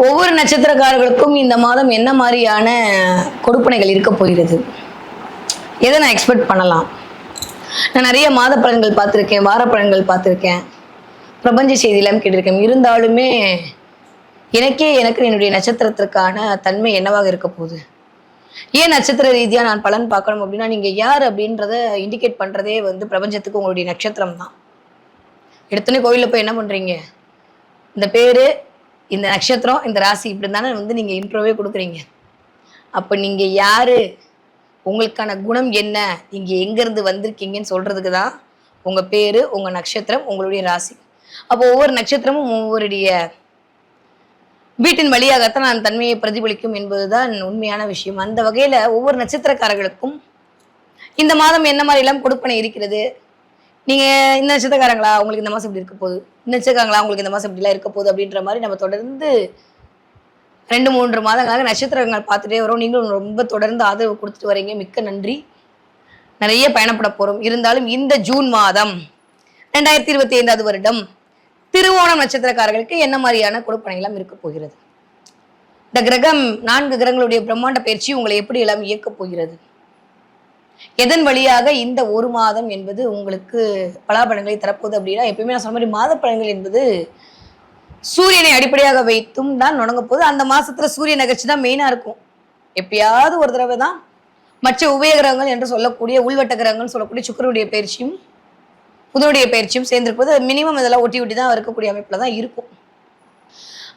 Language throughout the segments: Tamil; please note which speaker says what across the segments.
Speaker 1: ஒவ்வொரு நட்சத்திரக்காரர்களுக்கும் இந்த மாதம் என்ன மாதிரியான கொடுப்பனைகள் இருக்க போகிறது? எதை நான் எக்ஸ்பெக்ட் பண்ணலாம்? நான் நிறைய மாத பலன்கள் பார்த்துருக்கேன் வார பலன்கள் பார்த்துருக்கேன் பிரபஞ்ச செய்தியெல்லாம் கேட்டிருக்கேன். இருந்தாலுமே எனக்கே எனக்கு என்னுடைய நட்சத்திரத்திற்கான தன்மை என்னவாக இருக்க போகுது? ஏன் நட்சத்திர ரீதியாக நான் பலன் பார்க்கணும் அப்படின்னா நீங்கள் யார் அப்படின்றத இண்டிகேட் பண்ணுறதே வந்து பிரபஞ்சத்துக்கு உங்களுடைய நட்சத்திரம் தான் எடுத்தோன்னே கோயிலில் போய் என்ன பண்ணுறீங்க இந்த பேர் இந்த நட்சத்திரம் இந்த ராசி இப்படி தானே வந்து நீங்கள் இன்ட்ரோவே கொடுக்குறீங்க. அப்போ நீங்கள் யார்? உங்களுக்கான குணம் என்ன? இங்கே எங்கேருந்து வந்திருக்கீங்கன்னு சொல்கிறதுக்கு தான் உங்கள் பேர் உங்கள் நட்சத்திரம் உங்களுடைய ராசி. அப்போ ஒவ்வொரு நட்சத்திரமும் ஒவ்வொருடைய வீட்டின் வழியாகத்தான் நான் தன்மையை பிரதிபலிக்கும் என்பதுதான் உண்மையான விஷயம். அந்த வகையில் ஒவ்வொரு நட்சத்திரக்காரர்களுக்கும் இந்த மாதம் என்ன மாதிரி எல்லாம் கொடுப்பனை இருக்கிறது? நீங்க இந்த நட்சத்திரக்காரங்களா? உங்களுக்கு இந்த மாசம் இப்படி இருக்க போகுது. இந்த நட்சத்திரக்காரங்களா? உங்களுக்கு இந்த மாசம் இப்படிலாம் இருக்க போகுது அப்படின்ற மாதிரி நம்ம தொடர்ந்து ரெண்டு மூன்று மாதங்களாக நட்சத்திரங்கள் பார்த்துட்டே வரோம். நீங்களும் ரொம்ப தொடர்ந்து ஆதரவு கொடுத்துட்டு வரீங்க. மிக்க நன்றி. நிறைய பயணப்பட போறோம். இருந்தாலும் இந்த ஜூன் மாதம் ரெண்டாயிரத்தி இருபத்தி ஐந்தாவது வருடம் திருவோணம் நட்சத்திரக்காரர்களுக்கு என்ன மாதிரியான கொடுப்பனைகளாம் இருக்க போகிறது? இந்த கிரகம் நான்கு கிரகங்களுடைய பிரம்மாண்ட பயிற்சி உங்களை எப்படி எல்லாம் இயக்கப் போகிறது? எதன் வழியாக இந்த ஒரு மாதம் என்பது உங்களுக்கு பலாபலன்களை தரப்போகுது அப்படின்னா எப்பயுமே நான் சொன்ன மாதிரி மாத பலன்கள் என்பது சூரியனை அடிப்படையாக வைத்தும் தான் நுணங்க போகுது. அந்த மாசத்துல சூரிய நகர்ச்சி தான் மெயினா இருக்கும். எப்பயாவது ஒரு தடவை தான். மற்ற உபய கிரகங்கள் என்று சொல்லக்கூடிய உள்வட்ட கிரகங்கள் சொல்லக்கூடிய சுக்கரனுடைய பயிற்சியும் புதனுடைய பயிற்சியும் சேர்ந்திருப்பது மினிமம் இதெல்லாம் ஒட்டி ஒட்டி தான் இருக்கக்கூடிய அமைப்புல தான் இருக்கும்.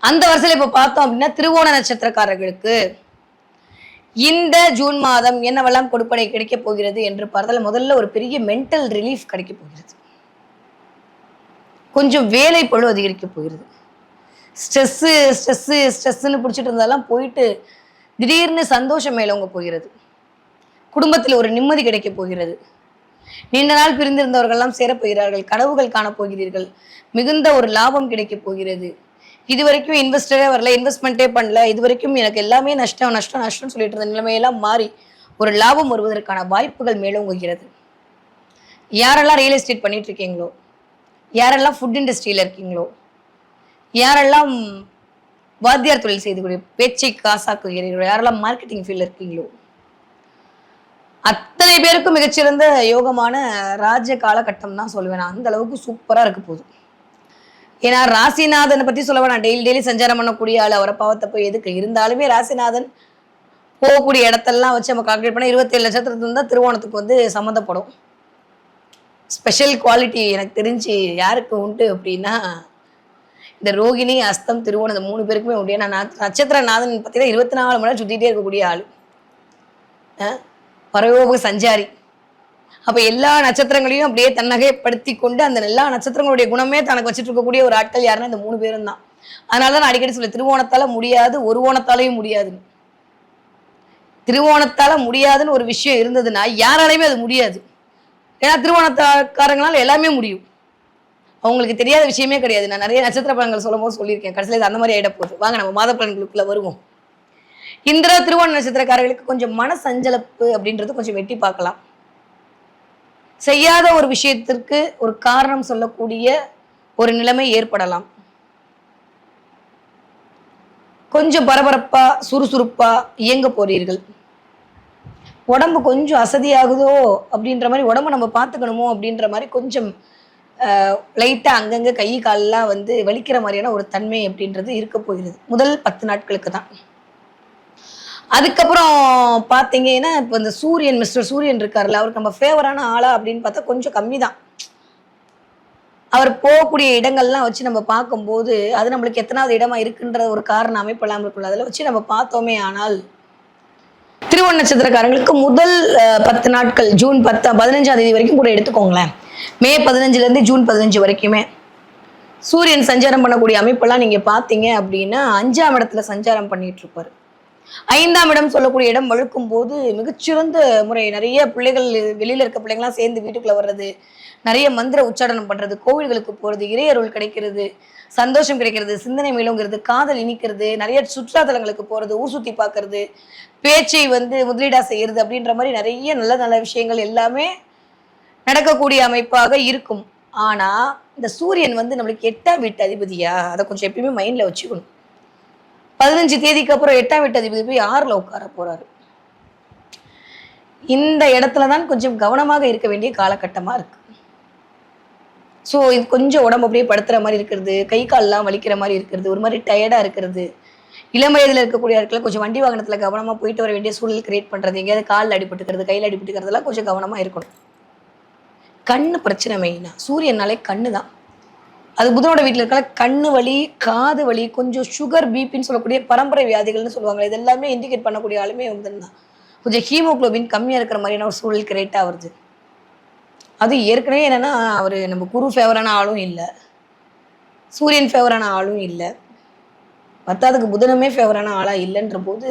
Speaker 1: அந்த வரிசையில் இப்போ பார்த்தோம் அப்படின்னா திருவோண நட்சத்திரக்காரர்களுக்கு இந்த ஜூன் மாதம் என்னவெல்லாம் கொடுப்படை கிடைக்க போகிறது என்று பார்த்தால் முதல்ல ஒரு பெரிய மென்டல் ரிலீஃப் கிடைக்க போகிறது. கொஞ்சம் வேலை பழு அதிகரிக்க போகிறது. ஸ்ட்ரெஸ்ஸு ஸ்ட்ரெஸ்ஸு ஸ்ட்ரெஸ்ஸுன்னு பிடிச்சிட்டு இருந்தாலாம் போயிட்டு திடீர்னு சந்தோஷம் மேலவங்க போகிறது. குடும்பத்தில் ஒரு நிம்மதி கிடைக்க போகிறது. நீண்ட நாள் பிரிந்திருந்தவர்கள்லாம் சேரப்போகிறார்கள் கனவுகள் காணப்போகிறீர்கள் மிகுந்த ஒரு லாபம் கிடைக்கப் போகிறது. இது வரைக்கும் இன்வெஸ்டரே வரல இன்வெஸ்ட்மெண்ட்டே பண்ணல இது வரைக்கும் எனக்கு எல்லாமே நஷ்டம் நஷ்டம் நஷ்டம்னு சொல்லிட்டு இருந்த நிலைமையெல்லாம் மாறி ஒரு லாபம் வருவதற்கான வாய்ப்புகள் மேலோங்குகிறது. யாரெல்லாம் ரியல் எஸ்டேட் பண்ணிட்டு இருக்கீங்களோ யாரெல்லாம் ஃபுட் இண்டஸ்ட்ரியில் இருக்கீங்களோ யாரெல்லாம் வாத்தியார் தொழில் செய்துக்கூடிய பேச்சை காசாக்குகிறீர்களோ யாரெல்லாம் மார்க்கெட்டிங் ஃபீல்டில் இருக்கீங்களோ அத்தனை பேருக்கும் மிகச்சிறந்த யோகமான ராஜ காலகட்டம் தான் சொல்லுவேன் நான் அந்த அளவுக்கு சூப்பராக இருக்க போகுது ஏன்னா ராசிநாதனை பத்தி சொல்ல வேணாம். டெய்லி டெய்லி சஞ்சாரம் பண்ணக்கூடிய ஆள் அவரை பாவத்தை போய் எதுக்கு? இருந்தாலுமே ராசிநாதன் போகக்கூடிய இடத்தெல்லாம் வச்சு நம்ம கால்குலேட் பண்ணால் இருபத்தேழு லட்சத்துல இருந்தால் திருவோணத்துக்கு வந்து சம்மந்தப்படும். ஸ்பெஷல் குவாலிட்டி எனக்கு தெரிஞ்சு யாருக்கு உண்டு அப்படின்னா இந்த ரோகிணி அஸ்தம் திருவோணம் இந்த மூணு பேருக்குமே உண்டு. ஏன்னா நான் நட்சத்திரநாதன் பார்த்தீங்கன்னா இருபத்தி நாலு மணி நேரம் சுற்றிட்டே இருக்கக்கூடிய ஆள். பரவோக சஞ்சாரி. அப்ப எல்லா நட்சத்திரங்களையும் அப்படியே தன்னகைப்படுத்தி கொண்டு அந்த எல்லா நட்சத்திரங்களுடைய குணமே தனக்கு வச்சுட்டு இருக்கக்கூடிய ஒரு ஆட்கள் யாருன்னா இந்த மூணு பேரும் தான். அதனாலதான் நான் அடிக்கடி சொல்ல திருவோணத்தால முடியாது ஒரு ஓணத்தாலையும் முடியாதுன்னு திருவோணத்தால முடியாதுன்னு ஒரு விஷயம் இருந்ததுன்னா யாராலையுமே அது முடியாது. ஏன்னா திருவோணத்தாக்காரங்களால எல்லாமே முடியும். அவங்களுக்கு தெரியாத விஷயமே கிடையாது. நான் நிறைய நட்சத்திர பலன்கள் சொல்லும் போது சொல்லியிருக்கேன். கடைசியில் அந்த மாதிரி ஆகிட போகுது. வாங்க நம்ம மாத பலன்களுக்குள்ள வருவோம். இந்திர திருவோண நட்சத்திரக்காரர்களுக்கு கொஞ்சம் மன சஞ்சலப்பு அப்படின்றது கொஞ்சம் வெட்டி பார்க்கலாம். செய்யாத ஒரு விஷயத்திற்கு ஒரு காரணம் சொல்லக்கூடிய ஒரு நிலைமை ஏற்படலாம். கொஞ்சம் பரபரப்பா சுறுசுறுப்பா இயங்க போறீர்கள். உடம்பு கொஞ்சம் அசதியாகுதோ அப்படின்ற மாதிரி உடம்ப நம்ம பார்த்துக்கணுமோ அப்படின்ற மாதிரி கொஞ்சம் லைட்டாக அங்கங்கே கை காலெலாம் வந்து வலிக்கிற மாதிரியான ஒரு தன்மை அப்படின்றது இருக்க போகிறது. முதல் பத்து நாட்களுக்கு தான். அதுக்கப்புறம் பார்த்தீங்கன்னா இப்போ இந்த சூரியன் மிஸ்டர் சூரியன் இருக்கார்ல அவருக்கு நம்ம ஃபேவரான ஆளா அப்படின்னு பார்த்தா கொஞ்சம் கம்மி தான் அவர் போகக்கூடிய இடங்கள்லாம் வச்சு நம்ம பார்க்கும்போது அது நம்மளுக்கு எத்தனாவது இடமா இருக்குன்ற ஒரு காரண அமைப்பெல்லாம் இருக்குல்ல அதில் வச்சு நம்ம பார்த்தோமே ஆனால் திருவண்ண நட்சத்திரக்காரங்களுக்கு முதல் பத்து நாட்கள் ஜூன் பத்து பதினஞ்சாம் தேதி வரைக்கும் கூட எடுத்துக்கோங்களேன். மே பதினஞ்சுலேருந்து ஜூன் பதினஞ்சு வரைக்குமே. சூரியன் சஞ்சாரம் பண்ணக்கூடிய அமைப்பெல்லாம் நீங்கள் பார்த்தீங்க அப்படின்னா அஞ்சாம் இடத்துல சஞ்சாரம் பண்ணிட்டு இருப்பாரு. ஐந்தாம் இடம் சொல்லக்கூடிய இடம் வழுக்கும் போது மிகச்சிறந்த முறை. நிறைய பிள்ளைகள் வெளியில இருக்க பிள்ளைங்களாம் சேர்ந்து வீட்டுக்குள்ள வர்றது நிறைய மந்திர உச்சாடனம் பண்றது கோவில்களுக்கு போறது இறையருள் கிடைக்கிறது சந்தோஷம் கிடைக்கிறது சிந்தனை மேலோங்கிறது காதல் இனிக்கிறது நிறைய சுற்றுலாத்தலங்களுக்கு போறது ஊர் சுத்தி பார்க்கறது பேச்சை வந்து முதலீடா செய்யறது அப்படின்ற மாதிரி நிறைய நல்ல நல்ல விஷயங்கள் எல்லாமே நடக்கக்கூடிய அமைப்பாக இருக்கும். ஆனா இந்த சூரியன் வந்து நம்மளுக்கு எட்டாம் வீட்டு அதிபதியா? அதை கொஞ்சம் எப்பயுமே மைண்ட்ல வச்சுக்கணும். பதினஞ்சு தேதிக்கு அப்புறம் எட்டாம் வீட்டு அதிபதி போய் ஆறுல உட்கார போறாரு. இந்த இடத்துல தான் கொஞ்சம் கவனமாக இருக்க வேண்டிய காலகட்டமா இருக்கு. ஸோ இது கொஞ்சம் உடம்பு அப்படியே படுத்துற மாதிரி இருக்கிறது கை கால்லாம் வலிக்கிற மாதிரி இருக்கிறது ஒரு மாதிரி டயர்டா இருக்கிறது. இளம் வயதில் இருக்கக்கூடிய இடத்துல கொஞ்சம் வண்டி வாகனத்தில் கவனமாக போயிட்டு வர வேண்டிய சூழல் கிரியேட் பண்ணுறது எங்கேயாவது காலில் அடிபட்டுக்கிறது கையில் அடிபட்டுக்கிறதுலாம் கொஞ்சம் கவனமாக இருக்கணும். கண்ணு பிரச்சனை மெயினாக சூரியனாலே கண்ணு தான் அது புதனோட வீட்டில் இருக்கிற கண்ணு வலி காது வலி கொஞ்சம் சுகர் பிபின்னு சொல்லக்கூடிய பரம்பரை வியாதிகள்னு சொல்லுவாங்க இது எல்லாமே இண்டிகேட் பண்ணக்கூடிய ஆளுமே புதன் தான். கொஞ்சம் ஹீமோகுளோபின் கம்மியாக இருக்கிற மாதிரியான ஒரு சூழல் கிரியேட் ஆகுது அது ஏற்கனவே என்னென்னா அவர் நம்ம குரு ஃபேவரான ஆளும் இல்லை. சூரியன் ஃபேவரான ஆளும் இல்லை. பத்தாவதுக்கு புதனமே ஃபேவரான ஆளாக இல்லைன்ற போது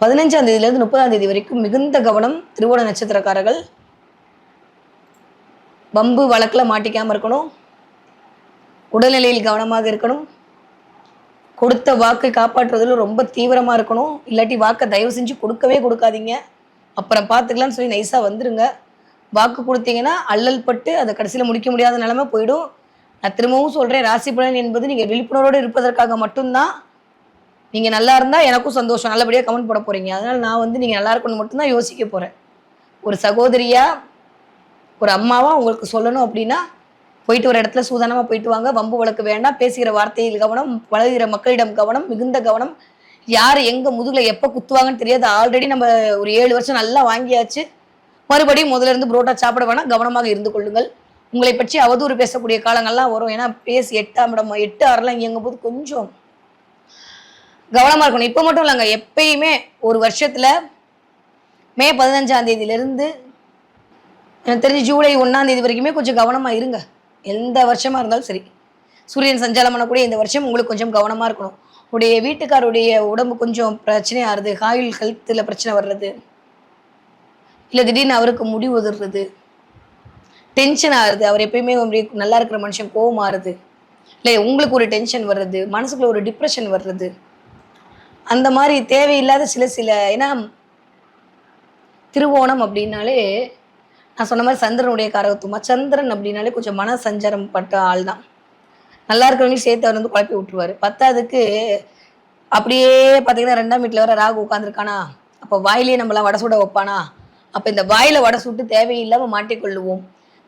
Speaker 1: பதினஞ்சாம் தேதியிலேருந்து முப்பதாம் தேதி வரைக்கும் மிகுந்த கவனம் திருவோண நட்சத்திரக்காரர்கள் பம்பு வழக்கில் மாட்டிக்காமல் இருக்கணும். உடல்நிலையில் கவனமாக இருக்கணும். கொடுத்த வாக்கை காப்பாற்றுறதுல ரொம்ப தீவிரமாக இருக்கணும். இல்லாட்டி வாக்கை தயவு செஞ்சு கொடுக்கவே கொடுக்காதீங்க. அப்புறம் பார்த்துக்கலாம்னு சொல்லி நைஸாக வந்துடுங்க வாக்கு கொடுத்தீங்கன்னா அல்லல் பட்டு அதை கடைசியில் முடிக்க முடியாத நிலமை போயிடும். நான் திரும்பவும் சொல்கிறேன் ராசி பலன் என்பது நீங்கள் விழிப்புணர்வோடு இருப்பதற்காக மட்டும்தான். நீங்கள் நல்லா இருந்தால் எனக்கும் சந்தோஷம். நல்லபடியாக கமெண்ட் போட போகிறீங்க அதனால் நான் வந்து நீங்கள் நல்லா இருக்கணும்னு மட்டும்தான் யோசிக்க போகிறேன் ஒரு சகோதரியாக ஒரு அம்மாவா உங்களுக்கு சொல்லணும் அப்படின்னா போயிட்டு ஒரு இடத்துல சூதானமாக போயிட்டு வாங்க வம்பு வழக்கு வேண்டாம் பேசுகிற வார்த்தையில் கவனம் வளர்கிற மக்களிடம் கவனம் மிகுந்த கவனம். யார் எங்கே முதுகில் எப்போ குத்துவாங்கன்னு தெரியாது. ஆல்ரெடி நம்ம ஒரு ஏழு வருஷம் நல்லா வாங்கியாச்சு. மறுபடியும் முதல்ல இருந்து புரோட்டா சாப்பிட வேணாம் கவனமாக இருந்து கொள்ளுங்கள். உங்களை பற்றி அவதூறு பேசக்கூடிய காலங்கள்லாம் வரும். ஏன்னா பேசி எட்டாம் இடம் எட்டு ஆறுலாம் இயங்கும் போது கொஞ்சம் கவனமாக இருக்கணும். இப்போ மட்டும் இல்லைங்க. எப்பயுமே ஒரு வருஷத்தில் மே பதினஞ்சாம் தேதியிலேருந்து எனக்கு தெரிஞ்சு ஜூலை ஒன்றாம் தேதி வரைக்குமே கொஞ்சம் கவனமாக இருங்க. எந்த வருஷமாக இருந்தாலும் சரி. சூரியன் சஞ்சாலம் பண்ணக்கூடிய இந்த வருஷம் உங்களுக்கு கொஞ்சம் கவனமாக இருக்கணும். உடைய வீட்டுக்காருடைய உடம்பு கொஞ்சம் பிரச்சனையாக இருது காயில் ஹெல்த்தில் பிரச்சனை வர்றது. இல்லை திடீர்னு அவருக்கு முடி உதிர்றது. டென்ஷன் ஆகுது அவர் எப்பயுமே நல்லா இருக்கிற மனுஷன் கோவம் ஆறுது. இல்லை உங்களுக்கு ஒரு டென்ஷன் வர்றது. மனசுக்குள்ள ஒரு டிப்ரெஷன் வர்றது. அந்த மாதிரி தேவையில்லாத சில சில ஏன்னா திருவோணம் அப்படின்னாலே நான் சொன்ன மாதிரி சந்திரனுடைய காரகத்துவமா சந்திரன் அப்படின்னாலே கொஞ்சம் மன சஞ்சாரம் பட்ட ஆள் தான் நல்லா இருக்கிறவங்களையும் சேர்த்து அவர் வந்து குழப்பி விட்டுருவாரு. பத்தாவதுக்கு அப்படியே பார்த்தீங்கன்னா ரெண்டாம் வீட்டில் வர ராகு உட்காந்துருக்கானா அப்போ வாயிலே நம்மளாம் வடை சுட வைப்பானா? அப்போ இந்த வாயில வடை சுட்டு தேவையில்லாமல் மாட்டிக்கொள்ளுவோம்.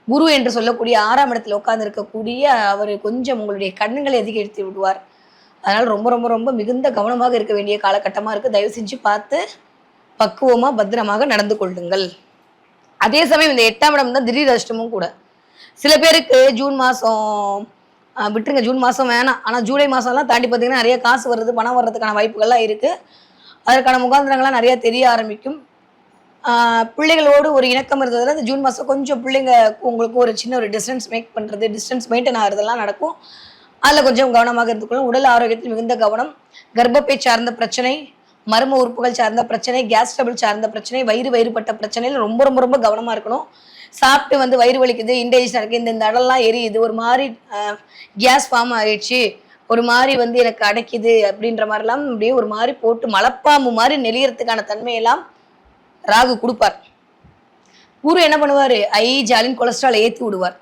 Speaker 1: குரு என்று சொல்லக்கூடிய ஆறாம் இடத்துல உட்கார்ந்து இருக்கக்கூடிய அவர் கொஞ்சம் உங்களுடைய கண்ணுங்களை அதிகரித்து விடுவார். அதனால் ரொம்ப ரொம்ப ரொம்ப மிகுந்த கவனமாக இருக்க வேண்டிய காலகட்டமாக இருக்குது தயவு செஞ்சு பார்த்து பக்குவமாக பத்திரமாக நடந்து கொள்ளுங்கள். அதே சமயம் இந்த எட்டாம் இடம் தான் திடீர் அதிர்ஷ்டமும் கூட. சில பேருக்கு ஜூன் மாதம் விட்டுருங்க ஜூன் மாதம் வேணாம். ஆனால் ஜூலை மாதம்லாம் தாண்டி பார்த்தீங்கன்னா நிறைய காசு வருது பணம் வர்றதுக்கான வாய்ப்புகள்லாம் இருக்குது அதற்கான முகாந்திரங்கள்லாம் நிறையா தெரிய ஆரம்பிக்கும். பிள்ளைகளோடு ஒரு இணக்கம் இருந்ததில் இந்த ஜூன் மாதம் கொஞ்சம் பிள்ளைங்க உங்களுக்கு ஒரு சின்ன ஒரு டிஸ்டன்ஸ் மேக் பண்ணுறது டிஸ்டன்ஸ் மெயின்டைன் ஆகிறதெல்லாம் நடக்கும். அதில் கொஞ்சம் கவனமாக இருந்துக்கணும் உடல் ஆரோக்கியத்தில் மிகுந்த கவனம். கர்ப்பப்பை சார்ந்த பிரச்சனை மர்ம உறுப்புகள் சார்ந்த பிரச்சனை கேஸ் டபுள் சார்ந்த பிரச்சனை வயிறு வயிறுபட்ட பிரச்சனையில் ரொம்ப ரொம்ப ரொம்ப கவனமாக இருக்கணும். சாப்பிட்டு வந்து வயிறு வலிக்குது இன்டைஜஷன் இருக்குது இந்த இந்த இடம்லாம் எரியுது ஒரு மாதிரி கேஸ் ஃபார்ம் ஆயிடுச்சு ஒரு மாதிரி வந்து எனக்கு அடைக்குது அப்படின்ற மாதிரிலாம் அப்படியே ஒரு மாதிரி போட்டு மலப்பாம்பு மாதிரி நெளியறதுக்கான தன்மையெல்லாம் ராகு கொடுப்பார். குரு என்ன பண்ணுவார்? ஐ ஜாலின் கொலஸ்ட்ரால் ஏற்றி விடுவார்.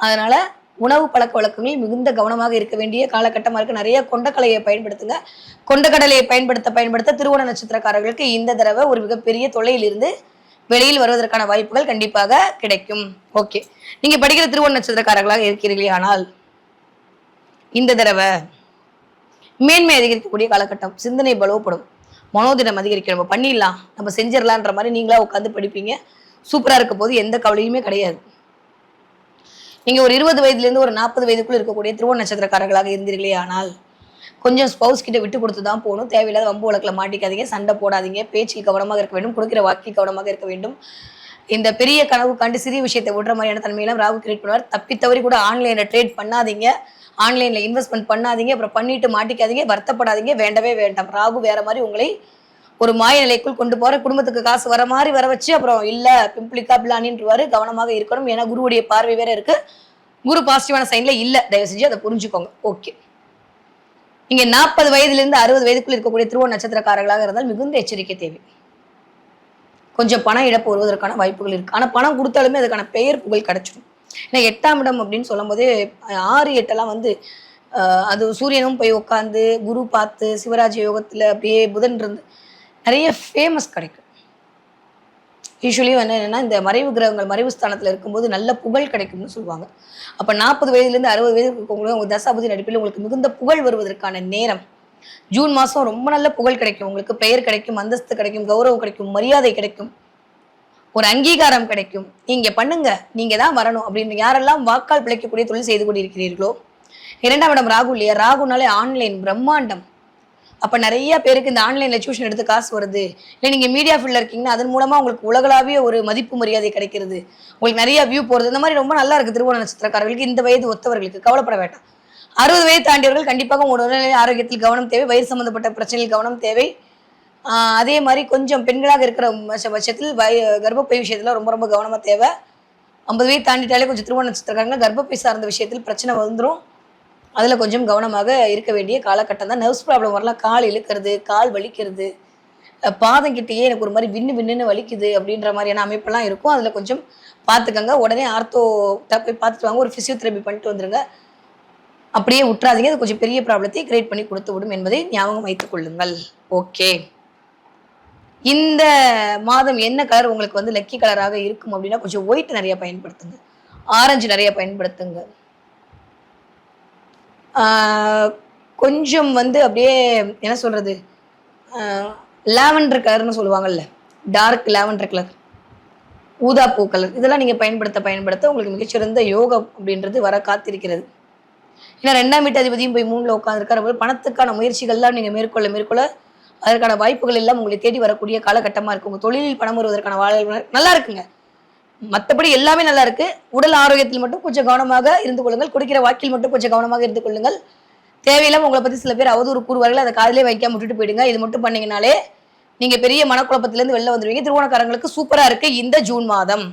Speaker 1: அதனால உணவு பழக்க வழக்கங்களில் மிகுந்த கவனமாக இருக்க வேண்டிய காலகட்டமாக இருக்கு. நிறைய கொண்டக்கலையை பயன்படுத்துங்க. கொண்டக்கடலையை பயன்படுத்த பயன்படுத்த திருவோண நட்சத்திரக்காரர்களுக்கு இந்த தடவை ஒரு மிகப்பெரிய தொல்லையிலிருந்து வெளியில் வருவதற்கான வாய்ப்புகள் கண்டிப்பாக கிடைக்கும். ஓகே. நீங்க படிக்கிற திருவோண நட்சத்திரக்காரர்களாக இருக்கிறீர்களே ஆனால் இந்த தடவை மேன்மை அதிகரிக்கக்கூடிய காலகட்டம் சிந்தனை பலவப்படும். மனோதினம் அதிகரிக்கும். நம்ம பண்ணிடலாம். நம்ம செஞ்சிடலான்ற மாதிரி நீங்களா உட்காந்து படிப்பீங்க. சூப்பரா இருக்க போது எந்த கவலையுமே கிடையாது. நீங்க ஒரு இருபது வயதுலேருந்து ஒரு நாற்பது வயதுக்குள்ள இருக்கக்கூடிய திருவோண நட்சத்திரக்காரர்களாக இருந்தீர்களே ஆனால் கொஞ்சம் ஸ்பௌஸ் கிட்ட விட்டு கொடுத்து தான் போகணும். தேவையில்லாத வம்பு வழக்கில் மாட்டிக்காதீங்க சண்டை போடாதீங்க பேச்சில் கவனமாக இருக்க வேண்டும் கொடுக்கிற வாக்கில் கவனமாக இருக்க வேண்டும். இந்த பெரிய கனவு கண்டு சிறிய விஷயத்தை விடுற மாதிரியான தன்மையெல்லாம் ராகு கிரியேட் பண்ணுவார். தப்பி தவறி கூட ஆன்லைனில் ட்ரேட் பண்ணாதீங்க. ஆன்லைனில் இன்வெஸ்ட்மெண்ட் பண்ணாதீங்க. அப்புறம் பண்ணிட்டு மாட்டிக்காதீங்க. வருத்தப்படாதீங்க. வேண்டவே வேண்டாம். ராகு வேற மாதிரி உங்களை ஒரு மாய நிலைக்குள் கொண்டு போற குடும்பத்துக்கு காசு வர மாதிரி வர வச்சு அப்புறம் இல்ல பிம்பிளிக்கா பிளானின்றவாரு கவனமாக இருக்கணும். ஏன்னா குருவுடைய பார்வை வேற இருக்கு. குரு பாசிட்டிவான சைன்ல இல்ல. தயவு செஞ்சு அதை புரிஞ்சுக்கோங்க. ஓகே இங்க நாற்பது வயதுல இருந்து அறுபது வயதுக்குள் இருக்கக்கூடிய திருவோ நட்சத்திரக்காரர்களாக இருந்தால் மிகுந்த எச்சரிக்கை தேவை. கொஞ்சம் பணம் இழப்பு வருவதற்கான வாய்ப்புகள் இருக்கு. ஆனா பணம் கொடுத்தாலுமே அதுக்கான பெயர் புகழ் கிடைச்சிடும் ஏன்னா எட்டாம் இடம் அப்படின்னு சொல்லும் போதே ஆறு எட்டெல்லாம் வந்து அது சூரியனும் போய் உட்காந்து குரு பார்த்து சிவராஜ யோகத்துல அப்படியே புதன் இருந்து நிறைய ஃபேமஸ் கிடைக்கும். யூஸ்வலி வந்து என்னென்னா இந்த மறைவு கிரகங்கள் மறைவு ஸ்தானத்தில் இருக்கும்போது நல்ல புகழ் கிடைக்கும்னு சொல்லுவாங்க. அப்போ நாற்பது வயதுலேருந்து அறுபது வயது இருக்கவங்களும் உங்கள் தசாபதி நடிப்பில் உங்களுக்கு மிகுந்த புகழ் வருவதற்கான நேரம். ஜூன் மாதம் ரொம்ப நல்ல புகழ் கிடைக்கும். உங்களுக்கு பெயர் கிடைக்கும் அந்தஸ்து கிடைக்கும் கௌரவம் கிடைக்கும் மரியாதை கிடைக்கும். ஒரு அங்கீகாரம் கிடைக்கும். நீங்கள் பண்ணுங்க. நீங்கள் தான் வரணும். அப்படின்னு யாரெல்லாம் வாக்கால் பிழைக்கக்கூடிய தொழில் செய்து கொண்டிருக்கிறீர்களோ? இரண்டாம் இடம் ராகு இல்லையா? ராகுனாலே ஆன்லைன் பிரம்மாண்டம். அப்ப நிறைய பேருக்கு இந்த ஆன்லைன்ல டியூஷன் எடுத்து காசு வருது. இல்லை நீங்க மீடியா ஃபீல்ட்ல இருக்கீங்கன்னா அதன் மூலமா உங்களுக்கு உலகளாவிய ஒரு மதிப்பு மரியாதை கிடைக்கிறது. உங்களுக்கு நிறைய வியூ போறது. இந்த மாதிரி ரொம்ப நல்லா இருக்கு திருவோண நட்சத்திரக்காரர்களுக்கு. இந்த வயது ஒத்தவர்களுக்கு கவலைப்பட வேண்டாம். அறுபது வயது தாண்டியவர்கள் கண்டிப்பாக உங்களோட உடல்நிலை ஆரோக்கியத்தில் கவனம் தேவை. வயிறு சம்பந்தப்பட்ட பிரச்சனையில் கவனம் தேவை. அதே மாதிரி கொஞ்சம் பெண்களாக இருக்கிற பட்சத்தில் வய கர்ப்பப்பை விஷயத்துல ரொம்ப ரொம்ப கவனமா தேவை. ஐம்பது வயது தாண்டிட்டாலே கொஞ்சம் திருமண நட்சத்திரக்காரங்க கர்ப்பப்பை சார்ந்த விஷயத்தில் பிரச்சனை வந்துடும் அதில் கொஞ்சம் கவனமாக இருக்க வேண்டிய காலகட்டம் தான் நர்வ்ஸ் ப்ராப்ளம் வரலாம். கால் இழுக்கிறது கால் வலிக்கிறது. அஹ் பாதம் கிட்டேயே எனக்கு ஒரு மாதிரி விண்ணு விண்ணுன்னு வலிக்குது அப்படின்ற மாதிரியான அமைப்பெல்லாம் இருக்கும். அதில் கொஞ்சம் பார்த்துக்கங்க உடனே ஆர்த்தோ போய் பார்த்துட்டு வாங்க. ஒரு ஃபிசியோதெரபி பண்ணிட்டு வந்துடுங்க அப்படியே விட்டுறாதீங்க அது கொஞ்சம் பெரிய ப்ராப்ளத்தை கிரியேட் பண்ணி கொடுத்து விடும் என்பதை ஞாபகம் வைத்துக் கொள்ளுங்கள். ஓகே இந்த மாதம் என்ன கலர் உங்களுக்கு வந்து லக்கி கலராக இருக்கும் அப்படின்னா கொஞ்சம் ஒயிட் நிறைய பயன்படுத்துங்க. ஆரஞ்சு நிறைய பயன்படுத்துங்க. கொஞ்சம் வந்து அப்படியே என்ன சொல்கிறது லாவெண்டர் கலர்னு சொல்லுவாங்கல்ல? டார்க் லாவெண்டர் கலர் ஊதாப்பூ கலர் இதெல்லாம் நீங்கள் பயன்படுத்த பயன்படுத்த உங்களுக்கு மிகச்சிறந்த யோகம் அப்படின்றது வர காத்திருக்கிறது. ஏன்னா ரெண்டாம் வீட்டு அதிபதியும் போய் மூணில் உட்காந்துருக்காரு போது பணத்துக்கான முயற்சிகள்லாம் நீங்கள் மேற்கொள்ள மேற்கொள்ள அதற்கான வாய்ப்புகள் எல்லாம் உங்களை தேடி வரக்கூடிய காலகட்டமாக இருக்கும் உங்கள் தொழிலில் பணம் வருவதற்கான வாழ்வு நல்லா இருக்குங்க. மற்றபடி எல்லாமே நல்லா இருக்கு. உடல் ஆரோக்கியத்தில் மட்டும் கொஞ்சம் கவனமாக இருந்து கொள்ளுங்கள். குடிக்கிற வாக்கில் மட்டும் கொஞ்சம் கவனமாக இருந்து கொள்ளுங்கள். தேவையில்லாம உங்களை பத்தி சில பேர் அவதூறு கூறுவார்கள். அதை காதலே வைக்காம விட்டுட்டு போயிடுங்க. இது மட்டும் பண்ணீங்கனாலே நீங்க பெரிய மனக்குழப்பத்திலிருந்து வெளில வந்துருவீங்க. திருவோணக்காரங்களுக்கு சூப்பரா இருக்கு இந்த ஜூன் மாதம்.